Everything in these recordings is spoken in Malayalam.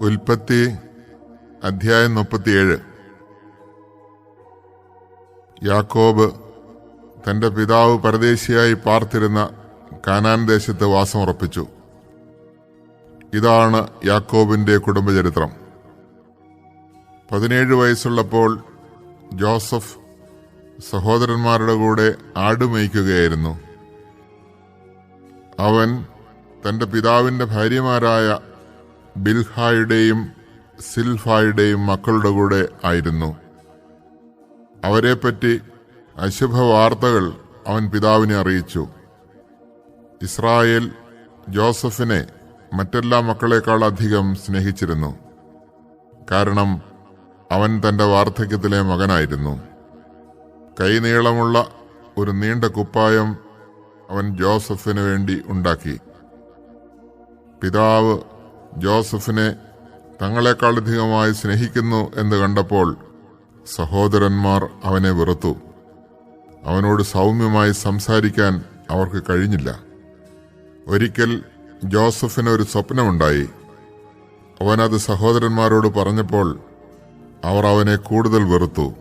ഉൽപ്പത്തി അധ്യായം മുപ്പത്തിയേഴ്. യാക്കോബ് തന്റെ പിതാവ് പരദേശിയായി പാർത്തിരുന്ന കാനാൻ ദേശത്ത് വാസമുറപ്പിച്ചു. ഇതാണ് യാക്കോബിന്റെ കുടുംബചരിത്രം. പതിനേഴ് വയസ്സുള്ളപ്പോൾ ജോസഫ് സഹോദരന്മാരുടെ കൂടെ ആടുമേയ്ക്കുകയായിരുന്നു അവൻ തന്റെ പിതാവിന്റെ ഭാര്യമാരായ ബിൽഹായുടെയും സിൽഫായുടെയും മക്കളുടെ കൂടെ ആയിരുന്നു. അവരെപ്പറ്റി അശുഭ വാർത്തകൾ അവൻ പിതാവിനെ അറിയിച്ചു. ഇസ്രായേൽ ജോസഫിനെ മറ്റെല്ലാ മക്കളെക്കാൾ അധികം സ്നേഹിച്ചിരുന്നു. കാരണം അവൻ തന്റെ വാർദ്ധക്യത്തിലെ മകനായിരുന്നു. കൈനീളമുള്ള ഒരു നീണ്ട കുപ്പായം അവൻ ജോസഫിന് വേണ്ടി ഉണ്ടാക്കി. പിതാവ് ജോസഫിനെ തങ്ങളെക്കാളധികമായി സ്നേഹിക്കുന്നു എന്ന് കണ്ടപ്പോൾ സഹോദരന്മാർ അവനെ വെറുത്തു. അവനോട് സൗമ്യമായി സംസാരിക്കാൻ അവർക്ക് കഴിഞ്ഞില്ല. ഒരിക്കൽ ജോസഫിന് ഒരു സ്വപ്നമുണ്ടായി. അവനത് സഹോദരന്മാരോട് പറഞ്ഞപ്പോൾ അവർ അവനെ കൂടുതൽ വെറുത്തു.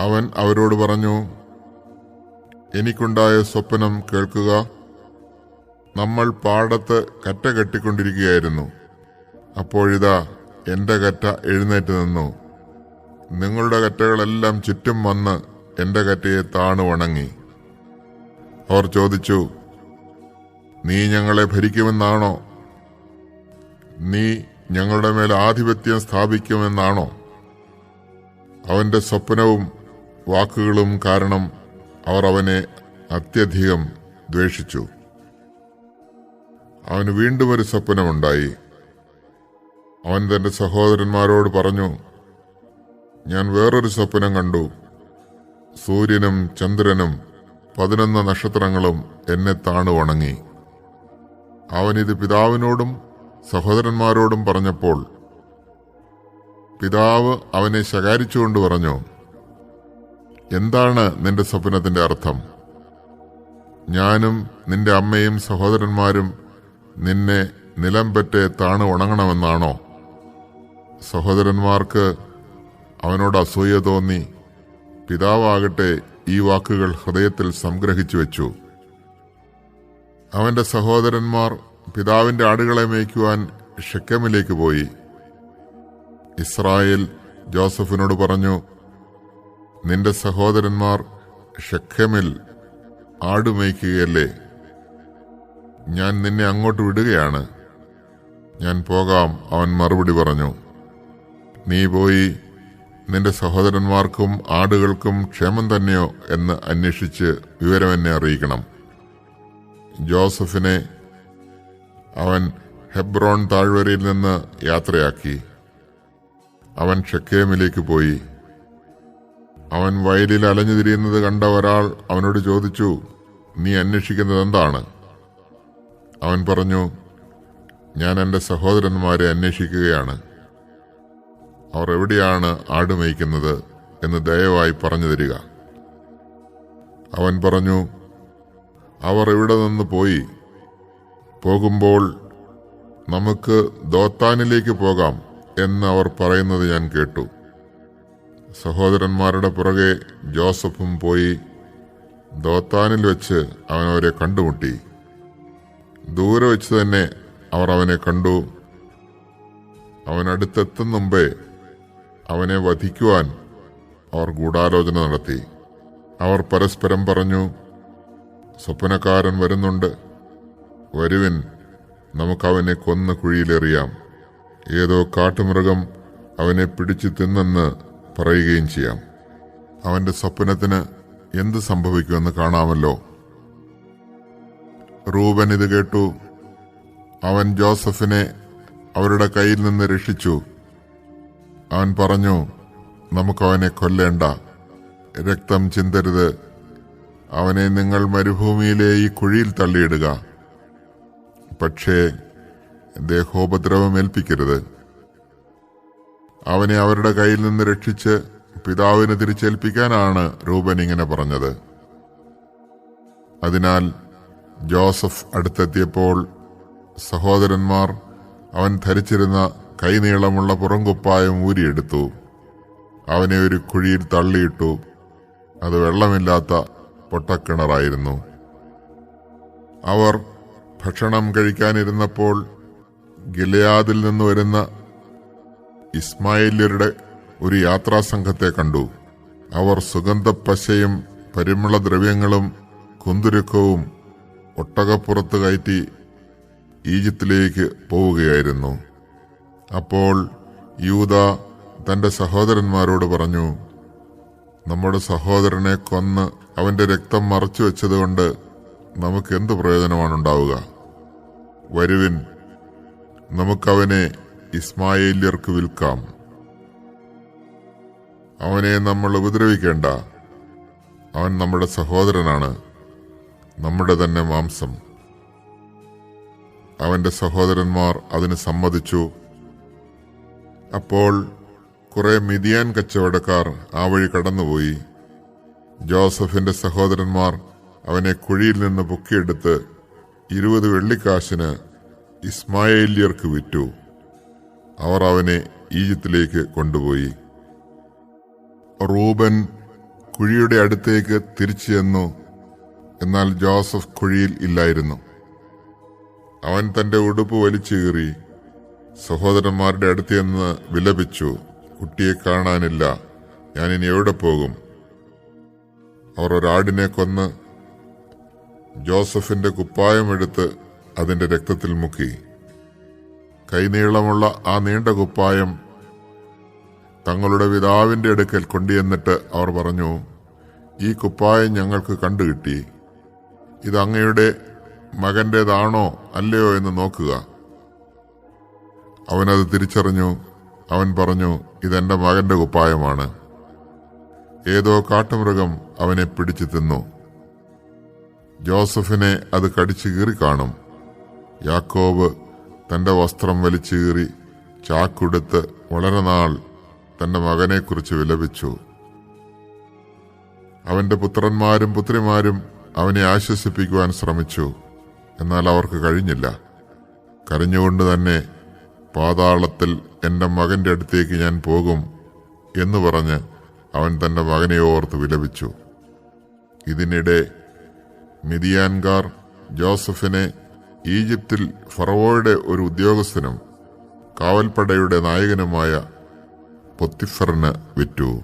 അവൻ അവരോട് പറഞ്ഞു എനിക്കുണ്ടായ സ്വപ്നം കേൾക്കുക. നമ്മൾ പാടത്ത് കറ്റ കെട്ടിക്കൊണ്ടിരിക്കുകയായിരുന്നു. അപ്പോഴിതാ എന്റെ കറ്റ എഴുന്നേറ്റ് നിന്നു. നിങ്ങളുടെ കറ്റകളെല്ലാം ചുറ്റും വന്ന് എന്റെ കറ്റയെ താണു വണങ്ങി. അവർ ചോദിച്ചു നീ ഞങ്ങളെ ഭരിക്കുമെന്നാണോ? നീ ഞങ്ങളുടെ മേൽ ആധിപത്യം സ്ഥാപിക്കുമെന്നാണോ? അവന്റെ സ്വപ്നവും വാക്കുകളും കാരണം അവർ അവനെ അത്യധികം ദ്വേഷിച്ചു. അവന് വീണ്ടും ഒരു സ്വപ്നമുണ്ടായി. അവൻ തന്റെ സഹോദരന്മാരോട് പറഞ്ഞു ഞാൻ വേറൊരു സ്വപ്നം കണ്ടു. സൂര്യനും ചന്ദ്രനും പതിനൊന്ന് നക്ഷത്രങ്ങളും എന്നെ താണു വണങ്ങി അവനിത് പിതാവിനോടും സഹോദരന്മാരോടും പറഞ്ഞപ്പോൾ പിതാവ് അവനെ ശകാരിച്ചുകൊണ്ട് പറഞ്ഞു എന്താണ് നിന്റെ സ്വപ്നത്തിന്റെ അർത്ഥം? ഞാനും നിന്റെ അമ്മയും സഹോദരന്മാരും നിന്നെ നിലം പറ്റെ താണു ഉണങ്ങണമെന്നാണോ? സഹോദരന്മാർക്ക് അവനോട് അസൂയ തോന്നി. പിതാവാകട്ടെ ഈ വാക്കുകൾ ഹൃദയത്തിൽ സംഗ്രഹിച്ചു വെച്ചു. അവന്റെ സഹോദരന്മാർ പിതാവിന്റെ ആടുകളെ മേയ്ക്കുവാൻ ഷെക്കമിലേക്ക് പോയി. ഇസ്രായേൽ ജോസഫിനോട് പറഞ്ഞു നിന്റെ സഹോദരന്മാർ ഷെഖമിൽ ആടുമേയ്ക്കുകയല്ലേ ഞാൻ നിന്നെ അങ്ങോട്ട് വിടുകയാണ്. ഞാൻ പോകാം അവൻ മറുപടി പറഞ്ഞു. നീ പോയി നിന്റെ സഹോദരന്മാർക്കും ആടുകൾക്കും ക്ഷേമം തന്നെയോ എന്ന് അന്വേഷിച്ച് വിവരം എന്നെ അറിയിക്കണം. ജോസഫിനെ അവൻ ഹെബ്രോൺ താഴ്വരയിൽ നിന്ന് യാത്രയാക്കി. അവൻ ഷെക്കേമിലേക്ക് പോയി. അവൻ വയലിൽ അലഞ്ഞു തിരിയുന്നത് കണ്ട ഒരാൾ അവനോട് ചോദിച്ചു നീ അന്വേഷിക്കുന്നത് എന്താണ്? അവൻ പറഞ്ഞു ഞാൻ എന്റെ സഹോദരന്മാരെ അന്വേഷിക്കുകയാണ്. അവർ എവിടെയാണ് ആട് മേയ്ക്കുന്നത് എന്ന് ദയവായി പറഞ്ഞു തരിക. അവൻ പറഞ്ഞു അവർ ഇവിടെ നിന്ന് പോയി. പോകുമ്പോൾ നമുക്ക് ദോത്താനിലേക്ക് പോകാം എന്ന് അവർ പറയുന്നത് ഞാൻ കേട്ടു. സഹോദരന്മാരുടെ പുറകെ ജോസഫും പോയി ദോത്താനിൽ വെച്ച് അവൻ അവരെ കണ്ടുമുട്ടി. ദൂരെ വെച്ച് തന്നെ അവർ അവനെ കണ്ടു. അവൻ മുമ്പേ അവനെ വധിക്കുവാൻ അവർ ഗൂഢാലോചന നടത്തി. അവർ പരസ്പരം പറഞ്ഞു സ്വപ്നക്കാരൻ വരുന്നുണ്ട്. വരുവിൻ നമുക്കവനെ കൊന്ന് കുഴിയിലെറിയാം. ഏതോ കാട്ടുമൃഗം അവനെ പിടിച്ചു തിന്നെന്ന് പറയുകയും ചെയ്യാം. അവന്റെ സ്വപ്നത്തിന് എന്ത് സംഭവിക്കുമെന്ന് കാണാമല്ലോ. റൂബൻ ഇത് കേട്ടു. അവൻ ജോസഫിനെ അവരുടെ കയ്യിൽ നിന്ന് രക്ഷിച്ചു. അവൻ പറഞ്ഞു നമുക്കവനെ കൊല്ലേണ്ട. രക്തം ചിന്തരുത്. അവനെ നിങ്ങൾ മരുഭൂമിയിലെ ഈ കുഴിയിൽ തള്ളിയിടുക. പക്ഷേ ദേഹോപദ്രവം ഏൽപ്പിക്കരുത്. അവനെ അവരുടെ കയ്യിൽ നിന്ന് രക്ഷിച്ച് പിതാവിനെ തിരിച്ചേൽപ്പിക്കാനാണ് രൂപൻ ഇങ്ങനെ പറഞ്ഞത്. അതിനാൽ ജോസഫ് അടുത്തെത്തിയപ്പോൾ സഹോദരന്മാർ അവൻ ധരിച്ചിരുന്ന കൈനീളമുള്ള പുറംകുപ്പായം ഊരിയെടുത്തു. അവനെ ഒരു കുഴിയിൽ തള്ളിയിട്ടു അത് വെള്ളമില്ലാത്ത പൊട്ടക്കിണറായിരുന്നു. അവർ ഭക്ഷണം കഴിക്കാനിരുന്നപ്പോൾ ഗിലയാദിൽ നിന്ന് വരുന്ന ഇസ്മായില്യരുടെ ഒരു യാത്രാസംഘത്തെ കണ്ടു. അവർ സുഗന്ധപ്പശയും പരിമളദ്രവ്യങ്ങളും കുന്തുരുക്കവും ഒട്ടകപ്പുറത്ത് കയറ്റി ഈജിപ്തിലേക്ക് പോവുകയായിരുന്നു. അപ്പോൾ യൂത തന്റെ സഹോദരന്മാരോട് പറഞ്ഞു നമ്മുടെ സഹോദരനെ കൊന്ന് അവന്റെ രക്തം മറച്ചു വെച്ചതുകൊണ്ട് നമുക്ക് എന്ത് പ്രയോജനമാണ് ഉണ്ടാവുക വരുവിൻ നമുക്കവനെ ഇസ്മായേല്യർക്ക് വിൽക്കാം. അവനെ നമ്മൾ ഉപദ്രവിക്കേണ്ട. അവൻ നമ്മുടെ സഹോദരനാണ്. നമ്മുടെ തന്നെ മാംസം. അവന്റെ സഹോദരന്മാർ അതിന് സമ്മതിച്ചു. അപ്പോൾ കുറെ മിതിയാൻ കച്ചവടക്കാർ ആ വഴി കടന്നുപോയി. ജോസഫിന്റെ സഹോദരന്മാർ അവനെ കുഴിയിൽ നിന്ന് പൊക്കിയെടുത്ത് ഇരുപത് വെള്ളിക്കാശിന് ഇസ്മായേലിയർക്ക് വിറ്റു. അവർ അവനെ ഈജിപ്തിലേക്ക് കൊണ്ടുപോയി. റൂബൻ കുഴിയുടെ അടുത്തേക്ക് തിരിച്ചു ചെന്നു എന്നാൽ ജോസഫ് കുഴിയിൽ ഇല്ലായിരുന്നു. അവൻ തന്റെ ഉടുപ്പ് വലിച്ചു കീറി സഹോദരന്മാരുടെ അടുത്ത് നിന്ന് വിലപിച്ചു കുട്ടിയെ കാണാനില്ല ഞാൻ ഇനി എവിടെ പോകും? അവർ ഒരാടിനെ കൊന്ന് ജോസഫിന്റെ കുപ്പായമെടുത്ത് അതിന്റെ രക്തത്തിൽ മുക്കി. കൈനീളമുള്ള ആ നീണ്ട കുപ്പായം തങ്ങളുടെ പിതാവിന്റെ അടുക്കൽ കൊണ്ടുചെന്നിട്ട് അവർ പറഞ്ഞു ഈ കുപ്പായം ഞങ്ങൾക്ക് കണ്ടുകിട്ടി. ഇത് അങ്ങയുടെ മകന്റെതാണോ അല്ലയോ എന്ന് നോക്കുക. അവനത് തിരിച്ചറിഞ്ഞു. അവൻ പറഞ്ഞു ഇതെന്റെ മകന്റെ കുപ്പായമാണ്. ഏതോ കാട്ടുമൃഗം അവനെ പിടിച്ചു തിന്നു. ജോസഫിനെ അത് കടിച്ചു കീറി കാണും. യാക്കോബ് തന്റെ വസ്ത്രം വലിച്ചു കീറി ചാക്കുടുത്ത് വളരെ നാൾ തന്റെ മകനെക്കുറിച്ച് വിലപിച്ചു. അവന്റെ പുത്രന്മാരും പുത്രിമാരും അവനെ ആശ്വസിപ്പിക്കുവാൻ ശ്രമിച്ചു. എന്നാൽ അവർക്ക് കഴിഞ്ഞില്ല. കരഞ്ഞുകൊണ്ട് തന്നെ പാതാളത്തിൽ എന്റെ മകന്റെ അടുത്തേക്ക് ഞാൻ പോകും എന്ന് പറഞ്ഞ് അവൻ തന്റെ മകനെ ഓർത്ത് വിലപിച്ചു. ഇതിനിടെ മിതിയാൻകാർ ജോസഫിനെ ഈജിപ്തിൽ ഫറവോയുടെ ഒരു ഉദ്യോഗസ്ഥനും കാവൽപ്പടയുടെ നായകനുമായ പൊത്തിഫറിന് വിറ്റു.